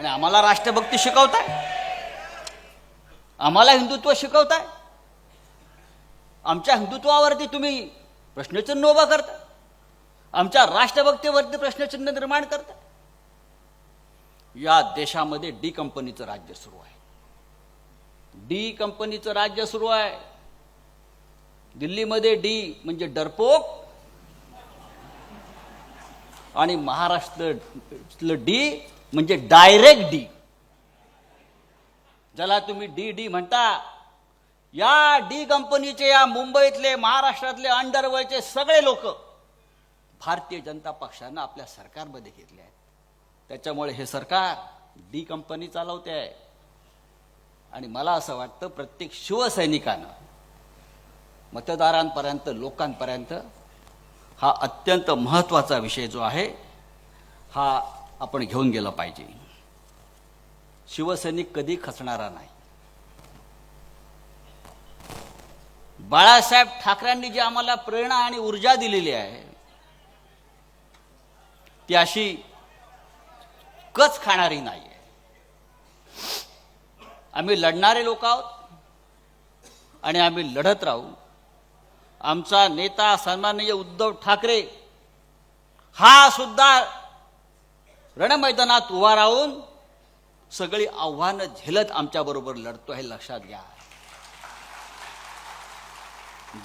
आणि आम्हाला राष्ट्रभक्ती शिकवताय. आम्हाला हिंदुत्व शिकवताय. आमच्या हिंदुत्वावरती तुम्ही प्रश्नचिन्ह उभा करता. आमच्या राष्ट्रभक्तीवरती प्रश्नचिन्ह निर्माण करता. या देशामध्ये डी कंपनीचं राज्य सुरू आहे. डी कंपनीचं राज्य सुरू आहे. दिल्लीमध्ये डी म्हणजे डरपोक. आणि महाराष्ट्रातलं डी म्हणजे डायरेक्ट डी ज्याला तुम्ही डी डी म्हणता या डी कंपनीचे या मुंबईतले महाराष्ट्रातले अंडरवर्ल्डचे सगळे लोक भारतीय जनता पक्षानं आपल्या सरकारमध्ये घेतले आहेत. त्याच्यामुळे हे सरकार डी कंपनी चालवते आहे. आणि मला असं वाटतं प्रत्येक शिवसैनिकानं मतदारांपर्यंत लोकांपर्यंत हा अत्यंत महत्त्वाचा विषय जो आहे हा आपण घेऊन गेला पाहिजे. शिवसैनिक कधी खचणारा नाही. बाळासाहेब ठाकरेंनी जी आम्हाला प्रेरणा आणि ऊर्जा दिलेली आहे ती अशी कच खाणारी नाही आहे. आम्ही लढणारे लोक आहोत आणि आम्ही लढत राहू. आमचा नेता सन्माननीय उद्धव ठाकरे हा सुद्धा रणमैदानात उभा राहून सगळी आव्हानं झेलत आमच्याबरोबर लढतो हे लक्षात घ्या.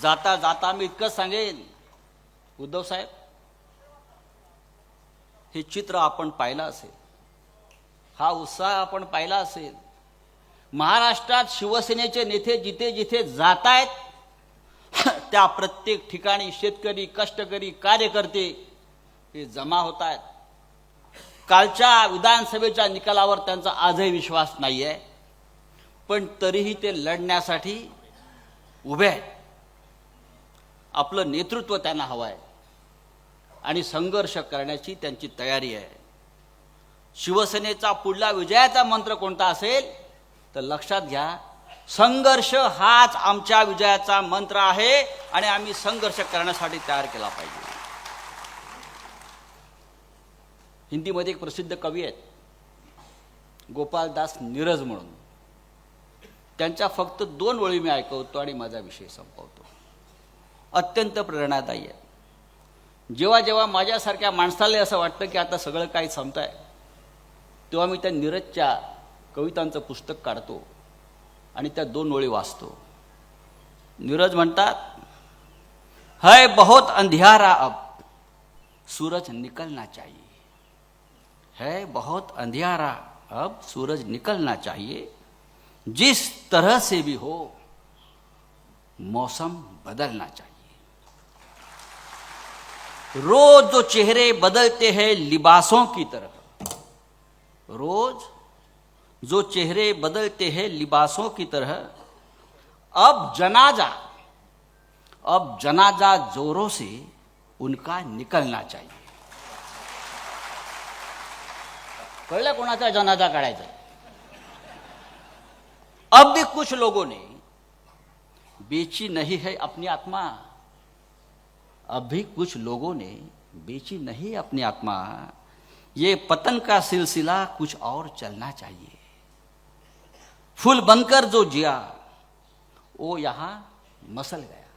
जाता जाता मी इतकंच सांगेन उद्धव साहेब हे चित्र आपण पाहिलं असेल. हा उत्साह आपण पाहिला असेल. महाराष्ट्रात शिवसेनेचे नेते जिथे जिथे जात आहेत त्या प्रत्येक ठिकाणी शेतकरी कष्टकरी कार्यकर्ते हे जमा होत आहेत कालच्या विधानसभेच्या निकालावर त्यांचा आजही विश्वास नाही आहे पण तरीही ते लढण्यासाठी उभे आहेत. आपलं नेतृत्व त्यांना हवं आहे. आणि संघर्ष करण्याची त्यांची तयारी आहे. शिवसेनेचा पुढला विजयाचा मंत्र कोणता असेल तर लक्षात घ्या संघर्ष हाच आमच्या विजयाचा मंत्र आहे आणि आम्ही संघर्ष करण्यासाठी तयार केला पाहिजे. हिंदीमध्ये एक प्रसिद्ध कवी आहेत. गोपालदास नीरज म्हणून. त्यांच्या फक्त दोन ओळी मी ऐकवतो आणि माझा विषय संपवतो. अत्यंत प्रेरणादायी आहे जेव्हा जेव्हा माझ्यासारख्या माणसाला असं वाटतं की आता सगळं काही संपत आहे तेव्हा मी त्या नीरजच्या कवितांचं पुस्तक काढतो आणि त्या दोन ओळी वाचतो. नीरज म्हणतात है बहुत अंधियारा अब सूरज निकलना चाहिए. है, बहुत अंधियारा। अब सूरज निकलना चाहिए। जिस तरह से भी हो, मौसम बदलना चाहिए। रोज जो चेहरे बदलते हैं लिबासों की तरह, रोज जो चेहरे बदलते हैं लिबासों की तरह, अब जनाजा अब जनाजा जोरों से उनका निकलना चाहिए। कळलं कोणाचा जनाजा काढायचा? अब भी कुछ लोगों ने बेची नहीं है अपनी आत्मा. अब भी कुछ लोगों ने बेची नहीं अपनी आत्मा. ये पतन का सिलसिला कुछ और चलना चाहिए. फूल बनकर जो जिया वो यहां मसल गया.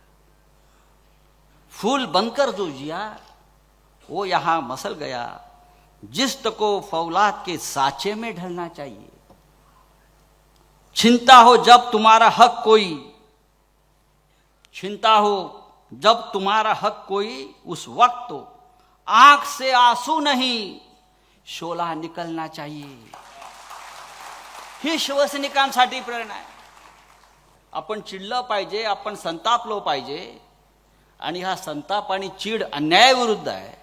फूल बनकर जो जिया वो यहां मसल गया. जिस्त को फौलाद के साचे में ढलना चाहिए। छिनता हो जब तुम्हारा हक कोई छिनता हो जब तुम्हारा हक कोई उस वक्त तो आंख से आंसू नहीं शोला निकलना चाहिए। ही शिवसैनिकांसाठी प्रेरणा आहे। आपण चिडलं पाहिजे आपण संतापलो पाहिजे आणि हा संताप आणि चीड अन्यायाविरुद्ध आहे.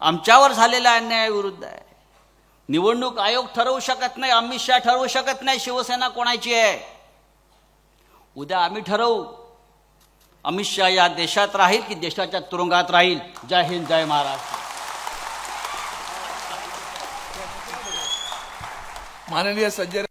आमच्यावर झालेल्या अन्यायाविरुद्ध आहे. निवडणूक आयोग ठरवू शकत नाही अमित शहा ठरवू शकत नाही शिवसेना कोणाची आहे? उद्या आम्ही ठरवू. अमित शहा या देशात राहील की देशाच्या तुरुंगात राहील? जय हिंद जय महाराष्ट्र. माननीय संजय